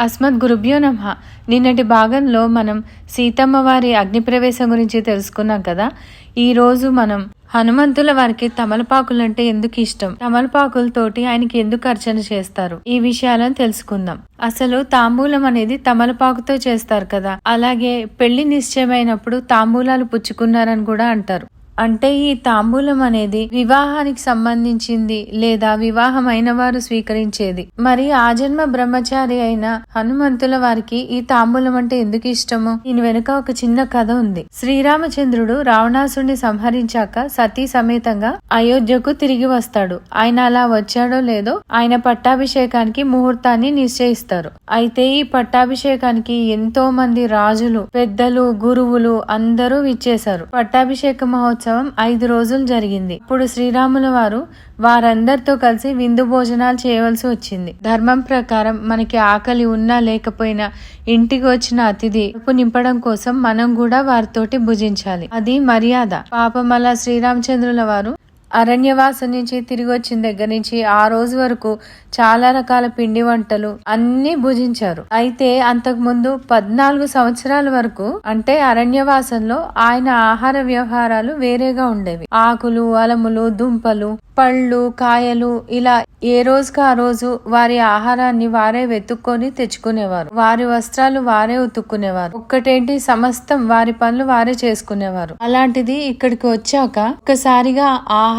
అస్మద్ గురుభ్యో నమ. నిన్నటి భాగంలో మనం సీతమ్మ వారి అగ్నిప్రవేశం గురించి తెలుసుకున్నాం కదా. ఈరోజు మనం హనుమంతుల వారికి తమలపాకులు అంటే ఎందుకు ఇష్టం? తమలపాకులతోటి ఆయనకి ఎందుకు అర్చన చేస్తారు? ఈ విషయాలను తెలుసుకుందాం. అసలు తాంబూలం అనేది తమలపాకుతో చేస్తారు కదా. అలాగే పెళ్ళి నిశ్చయమైనప్పుడు తాంబూలాలు పుచ్చుకున్నారని కూడా అంటారు. అంటే ఈ తాంబూలం అనేది వివాహానికి సంబంధించింది లేదా వివాహమైన వారు స్వీకరించేది. మరి ఆ జన్మ బ్రహ్మచారి అయిన హనుమంతుల వారికి ఈ తాంబూలం అంటే ఎందుకు ఇష్టము? దీని వెనుక ఒక చిన్న కథ ఉంది. శ్రీరామచంద్రుడు రావణాసుడిని సంహరించాక సతీ సమేతంగా అయోధ్యకు తిరిగి వస్తాడు. ఆయన అలా వచ్చాడో లేదో ఆయన పట్టాభిషేకానికి ముహూర్తాన్ని నిశ్చయిస్తారు. అయితే ఈ పట్టాభిషేకానికి ఎంతో మంది రాజులు పెద్దలు గురువులు అందరూ విచ్చేశారు. పట్టాభిషేక మహోత్సవం ఐదు రోజులు జరిగింది. ఇప్పుడు శ్రీరాముల వారు వారందరితో కలిసి విందు భోజనాలు చేయవలసి వచ్చింది. ధర్మం ప్రకారం మనకి ఆకలి ఉన్నా లేకపోయినా ఇంటికి వచ్చిన అతిథి నింపడం కోసం మనం కూడా వారితోటి భుజించాలి. అది మర్యాద. పాపం అలా శ్రీరామచంద్రుల వారు అరణ్యవాసం నుంచి తిరిగి వచ్చిన దగ్గర నుంచి ఆ రోజు వరకు చాలా రకాల పిండి వంటలు అన్ని భుజించారు. అయితే అంతకు ముందు పద్నాలుగు సంవత్సరాల వరకు అంటే అరణ్యవాసంలో ఆయన ఆహార వ్యవహారాలు వేరేగా ఉండేవి. ఆకులు అలములు దుంపలు పళ్ళు కాయలు ఇలా ఏ రోజుకి ఆ రోజు వారి ఆహారాన్ని వారే వెతుక్కొని తెచ్చుకునేవారు. వారి వస్త్రాలు వారే ఉతుక్కునేవారు. ఒక్కటేంటి సమస్తం వారి పనులు వారే చేసుకునేవారు. అలాంటిది ఇక్కడికి వచ్చాక ఒక్కసారిగా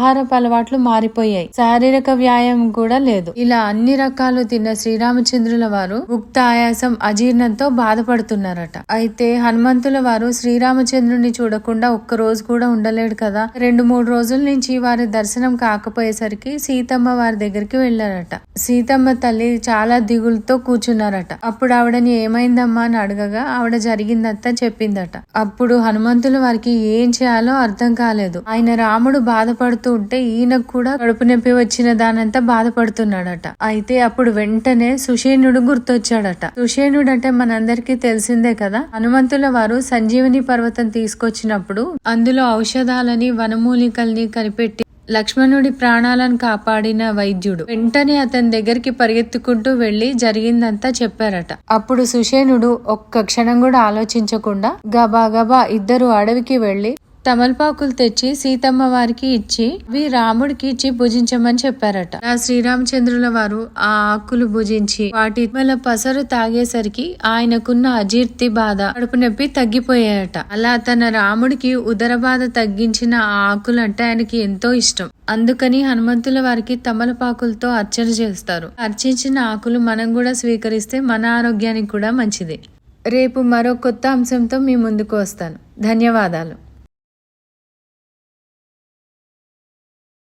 ఆహారపు అలవాట్లు మారిపోయాయి. శారీరక వ్యాయామం కూడా లేదు. ఇలా అన్ని రకాలు తిన్న శ్రీరామచంద్రుల వారు ఉక్త ఆయాసం అజీర్ణంతో బాధపడుతున్నారట. అయితే హనుమంతుల వారు శ్రీరామచంద్రుని చూడకుండా ఒక్క రోజు కూడా ఉండలేడు కదా? రెండు మూడు రోజుల నుంచి వారి దర్శనం కాకపోయేసరికి సీతమ్మ వారి దగ్గరికి వెళ్ళారట. సీతమ్మ తల్లి చాలా దిగులుతో కూర్చున్నారట. అప్పుడు ఆవిడని ఏమైందమ్మా అని అడగగా ఆవిడ జరిగిందంతా చెప్పిందట. అప్పుడు హనుమంతుల వారికి ఏం చేయాలో అర్థం కాలేదు. ఆయన రాముడు బాధపడుతూ ఉంటే ఈయనకు కూడా కడుపు నొప్పి వచ్చిన దానంతా బాధపడుతున్నాడట. అయితే అప్పుడు వెంటనే సుషేనుడు గుర్తొచ్చాడట. సుషేనుడు అంటే మనందరికీ తెలిసిందే కదా? హనుమంతుల వారు సంజీవని పర్వతం తీసుకొచ్చినప్పుడు అందులో ఔషధాలని వనమూలికల్ని కనిపెట్టి లక్ష్మణుడి ప్రాణాలను కాపాడిన వైద్యుడు వెంటనే అతని దగ్గరికి పరిగెత్తుకుంటూ వెళ్ళి జరిగిందంతా చెప్పారట. అప్పుడు సుషేనుడు ఒక్క క్షణం కూడా ఆలోచించకుండా గబా గబా ఇద్దరు అడవికి వెళ్ళి తమలపాకులు తెచ్చి సీతమ్మ వారికి ఇచ్చి అవి రాముడికి ఇచ్చి భుజించమని చెప్పారట. ఆ శ్రీరామచంద్రుల వారు ఆ ఆకులు భుజించి వాటి వల్ల పసరు తాగేసరికి ఆయనకున్న అజీర్తి బాధ కడుపు నొప్పి తగ్గిపోయాయట. అలా తన రాముడికి ఉదర బాధ తగ్గించిన ఆ ఆకులు అంటే ఆయనకి ఎంతో ఇష్టం. అందుకని హనుమంతుల వారికి తమలపాకులతో అర్చన చేస్తారు. అర్చించిన ఆకులు మనం కూడా స్వీకరిస్తే మన ఆరోగ్యానికి కూడా మంచిది. రేపు మరో కొత్త అంశంతో మీ ముందుకు వస్తాను. ధన్యవాదాలు.